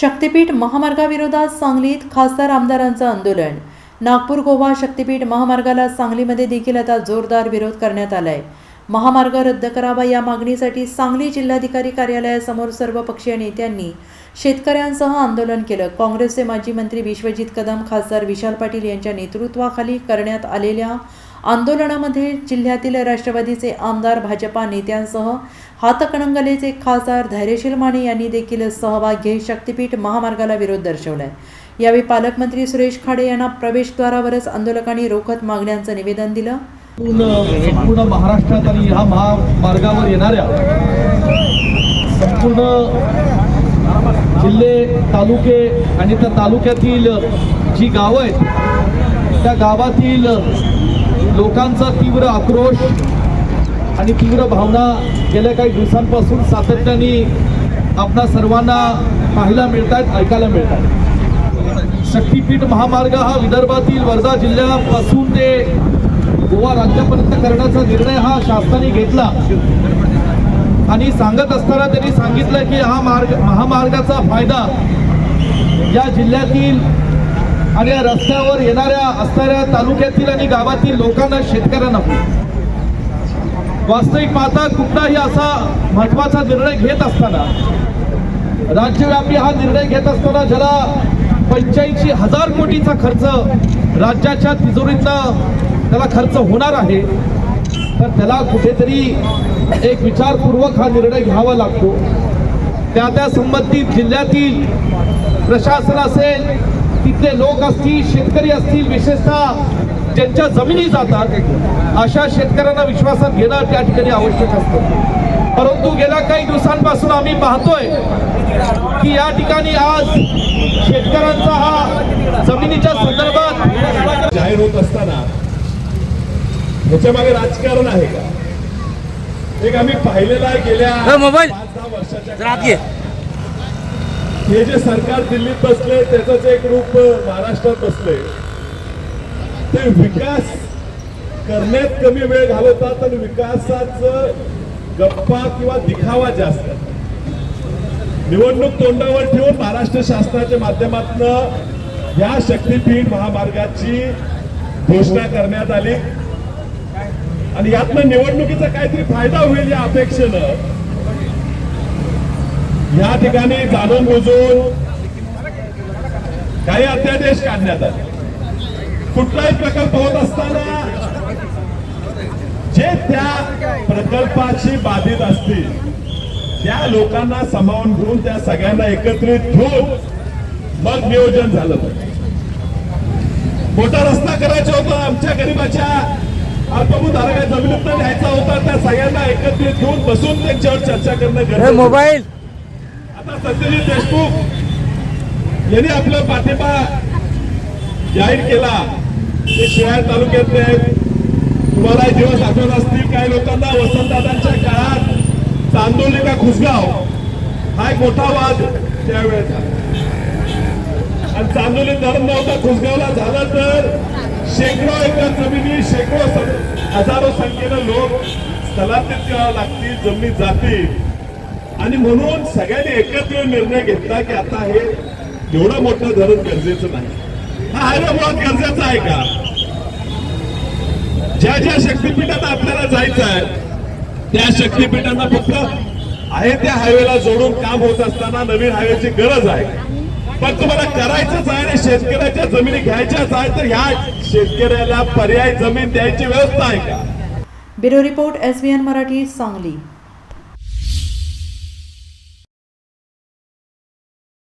शक्तीपीठ महामार्गाविरोधात सांगलीत खासदार आमदारांचं आंदोलन. नागपूर गोवा शक्तीपीठ महामार्गाला सांगलीमध्ये देखील आता जोरदार विरोध करण्यात आलाय. महामार्ग रद्द करावा या मागणीसाठी सांगली जिल्हाधिकारी कार्यालयासमोर सर्व पक्षीय नेत्यांनी शेतकऱ्यांसह आंदोलन केलं. काँग्रेसचे माजी मंत्री विश्वजित कदम खासदार विशाल पाटील यांच्या नेतृत्वाखाली करण्यात आलेल्या आंदोलनामध्ये जिल्ह्यातील राष्ट्रवादीचे आमदार भाजपा नेत्यांसह हातकणंगलेचे खासदार धैर्यशील माने यांनी देखील सहभाग घेत शक्तीपीठ महामार्गाला विरोध दर्शवलाय. यावेळी पालकमंत्री सुरेश खाडे यांना प्रवेशद्वारावरच आंदोलकांनी रोखत मागण्यांचं निवेदन दिलं. संपूर्ण संपूर्ण महाराष्ट्रात आणि ह्या महामार्गावर येणाऱ्या संपूर्ण जिल्हे तालुके आणि त्या तालुक्यातील जी गावं आहेत त्या गावातील लोकांचा तीव्र आक्रोश आणि तीव्र भावना गेल्या काही दिवसांपासून सातत्याने आपणा सर्वांना पाहायला मिळत आहेत ऐकायला मिळत आहेत शक्तीपीठ महामार्ग हा विदर्भातील वर्धा जिल्ह्यापासून ते गोवा राज्यापर्यंत करण्याचा निर्णय हा शासनाने घेतला. आणि सांगत असताना त्यांनी सांगितलं की हा मार्ग महामार्गाचा फायदा या जिल्ह्यातील आणि या रस्त्यावर येणाऱ्या असणाऱ्या तालुक्यातील आणि गावातील लोकांना शेतकऱ्यांना. वास्तविक पाहता कुठलाही असा महत्त्वाचा निर्णय घेत असताना राज्यव्यापी हा निर्णय घेत असताना ज्याला पंच्याऐंशी हजार कोटीचा खर्च राज्याच्या तिजोरीतनं त्याला खर्च होणार आहे तर त्याला कुठेतरी एक विचारपूर्वक हा निर्णय घ्यावा लागतो. त्या त्या संबंधित जिल्ह्यातील प्रशासन असेल तिथले लोक असतील शेतकरी असतील विशेषतः ज्यांच्या जमिनी जातात अशा शेतकऱ्यांना विश्वासात घेणं त्या ठिकाणी आवश्यक असतं. परंतु गेल्या काही दिवसांपासून आम्ही पाहतोय की या ठिकाणी आज शेतकऱ्यांचा हा जमिनीच्या संदर्भात जाहीर होत असताना ह्याच्या मागे राजकारण आहे का? एक आम्ही पाहिलेलं आहे गेल्या हो, मोबाईल. पाच दहा वर्षाच्या हे जे सरकार दिल्लीत बसले त्याचंच एक रूप महाराष्ट्रात बसले. ते विकास करण्यात कमी वेळ घालवतात आणि विकासाचं गप्पा किंवा दिखावा जास्त. निवडणूक तोंडावर ठेवून महाराष्ट्र शासनाच्या माध्यमातून या शक्तीपीठ महामार्गाची घोषणा करण्यात आली. आणि यातनं निवडणुकीचा काहीतरी फायदा होईल या अपेक्षेनं. या ठिकाणी जाणून बुजून काही अध्यादेश काढण्यात आले कुठलाही प्रकल्प होत असताना जे त्या प्रकल्पाशी बाधित असतील त्या लोकांना सामावून घेऊन त्या सगळ्यांना एकत्रित घेऊन मग नियोजन झालं. मोठा रस्ता करायचा होता आमच्या गरीबाच्या अल्पभूत धारका जमिनीत घ्यायचा होता त्या सगळ्यांना एकत्रित घेऊन बसून त्यांच्यावर चर्चा करणं. मोबाईल सत्यजित देशमुख यांनी आपला पाठिंबा जाहीर केला. ते शिवाय तालुक्यातले आहेत. तुम्हाला दिवस आठवत असतील काही लोकांना वसंतदादांच्या काळात चांदोली का खुसगाव हा एक मोठा वाद त्यावेळेस आणि चांदोली धरण नव्हता खुसगावला झाला तर शेकडो एकर जमिनी शेकडो हजारो संख्येनं लोक स्थलांतरित करावं लागतील जमिनीत जातील. आणि म्हणून सगळ्यांनी एकत्र येऊन निर्णय घेतला की आता हे एवढं मोठं धरण गरजेचं नाही. हा हायवे मुळात गरजेचा आहे का? ज्या ज्या शक्तीपीठात आपल्याला जायचं आहे त्या शक्तीपीठांना फक्त आहे त्या हायवेला जोडून काम होत असताना नवीन हायवेची गरज आहे. पण तुम्हाला करायचंच आहे आणि शेतकऱ्याच्या जमिनी घ्यायच्याच आहे तर ह्या शेतकऱ्याला पर्याय जमीन द्यायची व्यवस्था आहे का? Bureau report S Marathi Sangli.